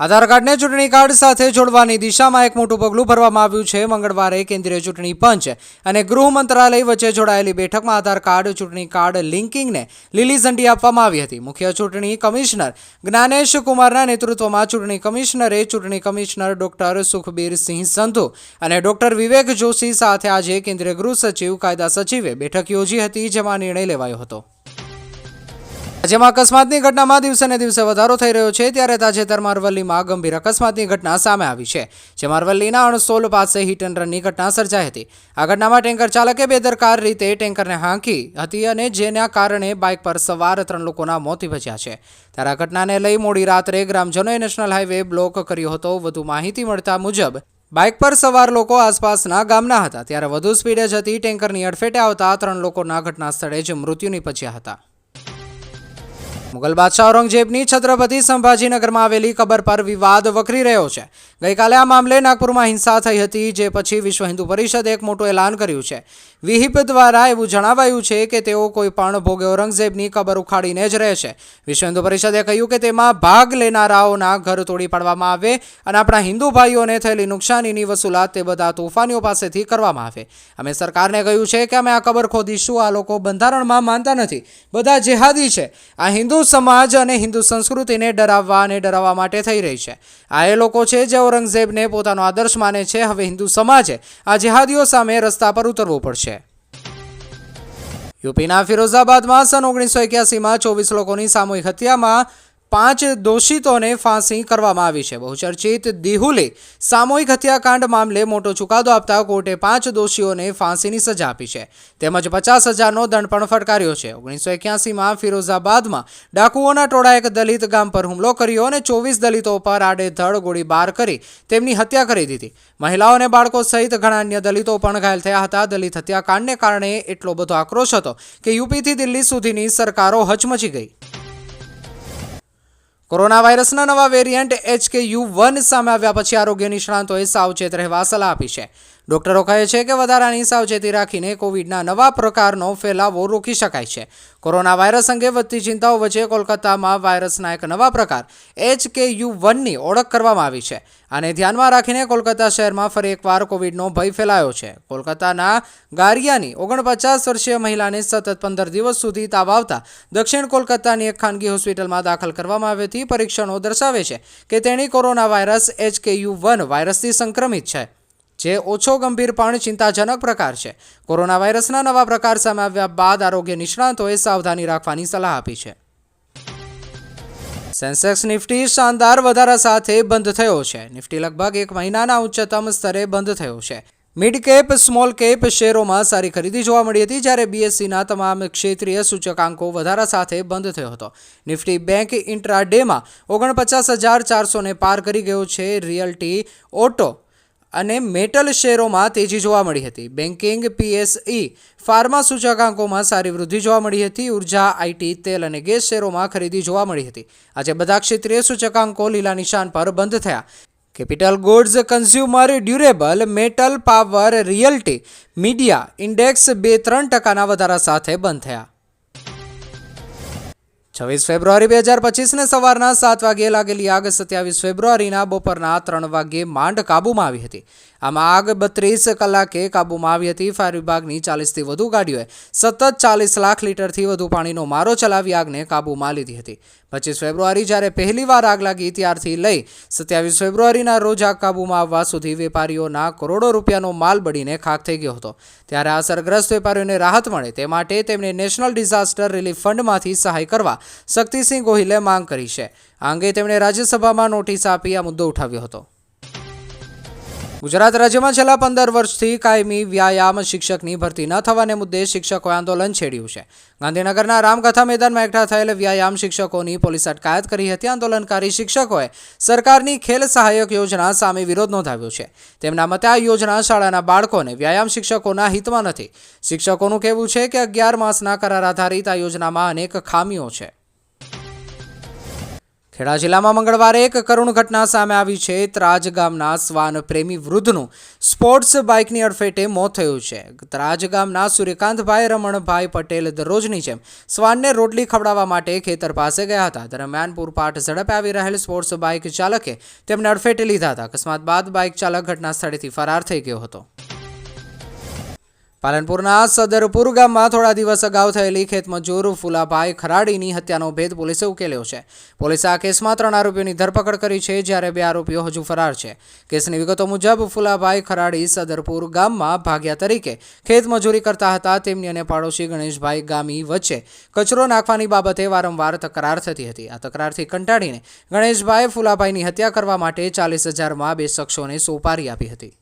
આધાર કાર્ડને ચૂંટણી કાર્ડ સાથે જોડવાની દિશામાં એક મોટું પગલું ભરવામાં આવ્યું છે. મંગળવારે કેન્દ્રીય ચૂંટણી પંચ અને ગૃહ મંત્રાલય વચ્ચે જોડાયેલી બેઠકમાં આધાર કાર્ડ, ચૂંટણી કાર્ડ લિંકિંગને લીલી ઝંડી આપવામાં આવી હતી. મુખ્ય ચૂંટણી કમિશનર જ્ઞાનેશ કુમારના નેતૃત્વમાં ચૂંટણી કમિશનરે ચૂંટણી કમિશનર ડોક્ટર સુખબીરસિંહ સંધુ અને ડોક્ટર વિવેક જોશી સાથે આજે કેન્દ્રીય ગૃહ સચિવ કાયદા સચિવે બેઠક યોજી હતી, જેમાં નિર્ણય લેવાયો હતો. જેમાં અકસ્માતની ઘટનામાં દિવસે ને દિવસે વધારો થઈ રહ્યો છે, ત્યારે તાજેતરમાં અરવલ્લીમાં ગંભીર અકસ્માતની ઘટના સામે આવી છે, જેમાં અરવલ્લીના અણસોલ પાસે હિટ એન્ડ રનની ઘટના સર્જાઈ હતી. આ ઘટનામાં ટેન્કર ચાલકે બેદરકાર રીતે ટેન્કરને હાંકી હતી અને જેના કારણે બાઇક પર સવાર ત્રણ લોકોના મોત નિપજ્યા છે. ત્યારે આ ઘટનાને લઈ મોડી રાત્રે ગ્રામજનોએ નેશનલ હાઈવે બ્લોક કર્યો હતો. વધુ માહિતી મળતા મુજબ, બાઇક પર સવાર લોકો આસપાસના ગામના હતા. ત્યારે વધુ સ્પીડે જતી ટેન્કરની અડફેટે આવતા ત્રણ લોકોના ઘટના સ્થળે જ મૃત્યુ નિપજ્યા હતા. મુગલ બાદશાહ ઔરંગઝેબની છત્રપતિ સંભાજીનગરમાં આવેલી કબર પર વિવાદ વકરી રહ્યો છે. ગઈકાલે આ મામલે નાગપુરમાં હિંસા થઈ હતી, જે પછી વિશ્વ હિન્દુ પરિષદે એક મોટું એલાન કર્યું છે. વિહિપ દ્વારા એવું જણાવાયું છે કે તેઓ કોઈ પણ ભોગે ઔરંગઝેબની કબર ઉખાડીને જ રહે છે. વિશ્વ હિન્દુ પરિષદે કહ્યું કે તેમાં ભાગ લેનારાઓના ઘર તોડી પાડવામાં આવે અને આપણા હિન્દુ ભાઈઓને થયેલી નુકસાનીની વસૂલાત તે બધા તોફાનીઓ પાસેથી કરવામાં આવે. અમે સરકારને કહ્યું છે કે અમે આ કબર ખોદીશું, આ લોકો બંધારણમાં માનતા નથી. બધા જેહાદી છે. આ હિન્દુ સમાજ અને હિન્દુ સંસ્કૃતિને ડરાવવા અને ડરાવવા માટે થઈ રહી છે. આ એ લોકો છે જે ઔરંગઝેબને પોતાનો આદર્શ માને છે. હવે હિન્દુ સમાજે આ જેહાદીઓ સામે રસ્તા પર ઉતરવું પડશે. યુપીના ફિરોઝાબાદમાં સન ઓગણીસો એક્યાસીમાં ચોવીસ લોકોની સામૂહિક હત્યામાં પાંચ દોષિતોને ફાંસી કરવામાં આવી છે. બહુચર્ચિત દિહુલે સામૂહિક હત્યાકાંડ મામલે મોટો ચુકાદો આપતા કોર્ટે પાંચ દોષીઓને ફાંસીની સજા આપી છે. તેમજ પચાસ હજારનો દંડ પણ ફટકાર્યો છે. ઓગણીસો એક્યાસીમાં ફિરોઝાબાદમાં ડાકુઓના ટોળા એક દલિત ગામ પર હુમલો કર્યો અને ચોવીસ દલિતો પર આડેધડ ગોળીબાર કરી તેમની હત્યા કરી દીધી. મહિલાઓ અને બાળકો સહિત ઘણા અન્ય દલિતો પણ ઘાયલ થયા હતા. દલિત હત્યાકાંડને કારણે એટલો બધો આક્રોશ હતો કે યુપીથી દિલ્હી સુધીની સરકારો હચમચી ગઈ. કોરોના વાયરસના નવા વેરિયન્ટ એચકે યુ વન સામે આવ્યા પછી આરોગ્ય નિષ્ણાંતોએ સાવચેત રહેવા સલાહ આપી છે. ડોક્ટરો કહે છે કે વધારાની સાવચેતી રાખીને કોવિડના નવા પ્રકારનો ફેલાવો રોકી શકાય છે. કોરોના વાયરસ અંગે વધતી ચિંતાઓ વચ્ચે કોલકાતામાં વાયરસના એક નવા પ્રકાર એચ કે યુ વનની ઓળખ કરવામાં આવી છે. આને ધ્યાનમાં રાખીને કોલકાતા શહેરમાં ફરી એકવાર કોવિડનો ભય ફેલાયો છે. કોલકાતાના ગારિયાની ઓગણપચાસ વર્ષીય મહિલાને સતત પંદર દિવસ સુધી તાવ આવતા દક્ષિણ કોલકાતાની એક ખાનગી હોસ્પિટલમાં દાખલ કરવામાં આવી હતી. પરીક્ષણો દર્શાવે છે કે તેણી corona virus H K U one વાયરસથી સંક્રમિત છે. જે ઓછો ગંભીર પણ ચિંતાજનક પ્રકાર છે. કોરોના વાયરસના નવા પ્રકાર સામે આવ્યા બાદ આરોગ્ય નિષ્ણાંતોએ સાવધાની રાખવાની સલાહ આપી છે. સેન્સેક્સ નિફ્ટી શાનદાર વધારા સાથે બંધ થયો છે. નિફ્ટી લગભગ એક મહિનાના ઉચ્ચતમ સ્તરે બંધ થયો છે. મિડ કેપ સ્મોલ કેપ શેરોમાં સારી ખરીદી જોવા મળી હતી જ્યારે બીએસસીના તમામ ક્ષેત્રીય સૂચકાંકો વધારા સાથે બંધ થયો હતો. નિફ્ટી બેંક ઇન્ટ્રાડેમાં ઓગણપચાસ હજાર ચારસોને પાર કરી ગયો છે. રિયલ્ટી ઓટો અને મેટલ શેરોમાં તેજી જોવા મળી હતી. બેન્કિંગ પીએસઈ ફાર્મા સૂચકાંકોમાં સારી વૃદ્ધિ જોવા મળી હતી. ઊર્જા આઈટી તેલ અને ગેસ શેરોમાં ખરીદી જોવા મળી હતી. આજે બધા ક્ષેત્રીય સૂચકાંકો લીલા નિશાન પર બંધ થયા. Capital goods consumer durable, metal power realty, media index બે ત્રણ ટકાના વધારા સાથે બંધ થયા. છવ્વીસ ફેબ્રુઆરી બે હજાર પચીસને સવારના સાત વાગ્યે લાગેલી આગ સત્યાવીસ ફેબ્રુઆરીના બપોરના ત્રણ વાગ્યે માંડ કાબૂમાં આવી હતી. આમાં આગ બત્રીસ કલાકે કાબૂમાં આવી હતી. ફાયર વિભાગની ચાલીસથી વધુ ગાડીઓએ સતત ચાલીસ લાખ લીટરથી વધુ પાણીનો મારો ચલાવી આગને કાબૂમાં લીધી હતી. પચીસ ફેબ્રુઆરી જ્યારે પહેલીવાર આગ લાગી ત્યારથી લઈ સત્યાવીસ ફેબ્રુઆરીના રોજ આગ કાબૂમાં આવવા સુધી વેપારીઓના કરોડો રૂપિયાનો માલ બળીને ખાક થઈ ગયો હતો. ત્યારે આ અસરગ્રસ્ત વેપારીઓને રાહત મળે તે માટે તેમણે નેશનલ ડિઝાસ્ટર રિલીફ ફંડમાંથી સહાય કરવા શક્તિસિંહ ગોહિલે માંગ કરી છે. આ અંગે તેમણે રાજ્યસભામાં નોટિસ આપી આ મુદ્દો ઉઠાવ્યો હતો. ગુજરાત રાજ્યમાં છેલ્લા પંદર વર્ષથી કાયમી વ્યાયામ શિક્ષકની ભરતી ન થવાને મુદ્દે શિક્ષકોએ આંદોલન છેડ્યું છે. ગાંધીનગરના રામકથા મેદાનમાં એકઠા થયેલ વ્યાયામ શિક્ષકોની પોલીસ અટકાયત કરી હતી. આંદોલનકારી શિક્ષકોએ સરકારની ખેલ સહાયક યોજના સામે વિરોધ નોંધાવ્યો છે. તેમના મતે આ યોજના શાળાના બાળકોને વ્યાયામ શિક્ષકોના હિતમાં નથી. શિક્ષકોનું કહેવું છે કે અગિયાર માસના કરાર આધારિત આ યોજનામાં અનેક ખામીઓ છે. ખેડા જિલ્લામાં મંગળવારે એક કરુણ ઘટના સામે આવી છે. ત્રાજ ગામના શ્વાન પ્રેમી વૃદ્ધનું સ્પોર્ટ્સ બાઇકની અડફેટે મોત થયું છે. ત્રાજ ગામના સૂર્યકાંતભાઈ રમણભાઈ પટેલ દરરોજની જેમ શ્વાનને રોટલી ખવડાવવા માટે ખેતર પાસે ગયા હતા. દરમિયાન પૂરપાટ ઝડપે આવી રહેલ સ્પોર્ટ્સ બાઇક ચાલકે તેમને અડફેટે લીધા હતા. અકસ્માત બાદ બાઇક ચાલક ઘટના સ્થળેથી ફરાર થઈ ગયો હતો. પાલનપુરના સદરપુર ગામમાં થોડા દિવસ અગાઉ થયેલી ખેતમજૂર ફુલાભાઈ ખરાડીની હત્યાનો ભેદ પોલીસે ઉકેલ્યો છે. પોલીસે આ કેસમાં ત્રણ આરોપીઓની ધરપકડ કરી છે, જ્યારે બે આરોપીઓ હજુ ફરાર છે. કેસની વિગતો મુજબ, ફુલાભાઈ ખરાડી સદરપુર ગામમાં ભાગ્યા તરીકે ખેતમજૂરી કરતા હતા. તેમની અને પાડોશી ગણેશભાઈ ગામી વચ્ચે કચરો નાખવાની બાબતે વારંવાર તકરાર થતી હતી. આ તકરારથી કંટાળીને ગણેશભાઈ ફુલાભાઈની હત્યા કરવા માટે ચાલીસ હજારમાં બે શખ્સોને સોપારી આપી હતી.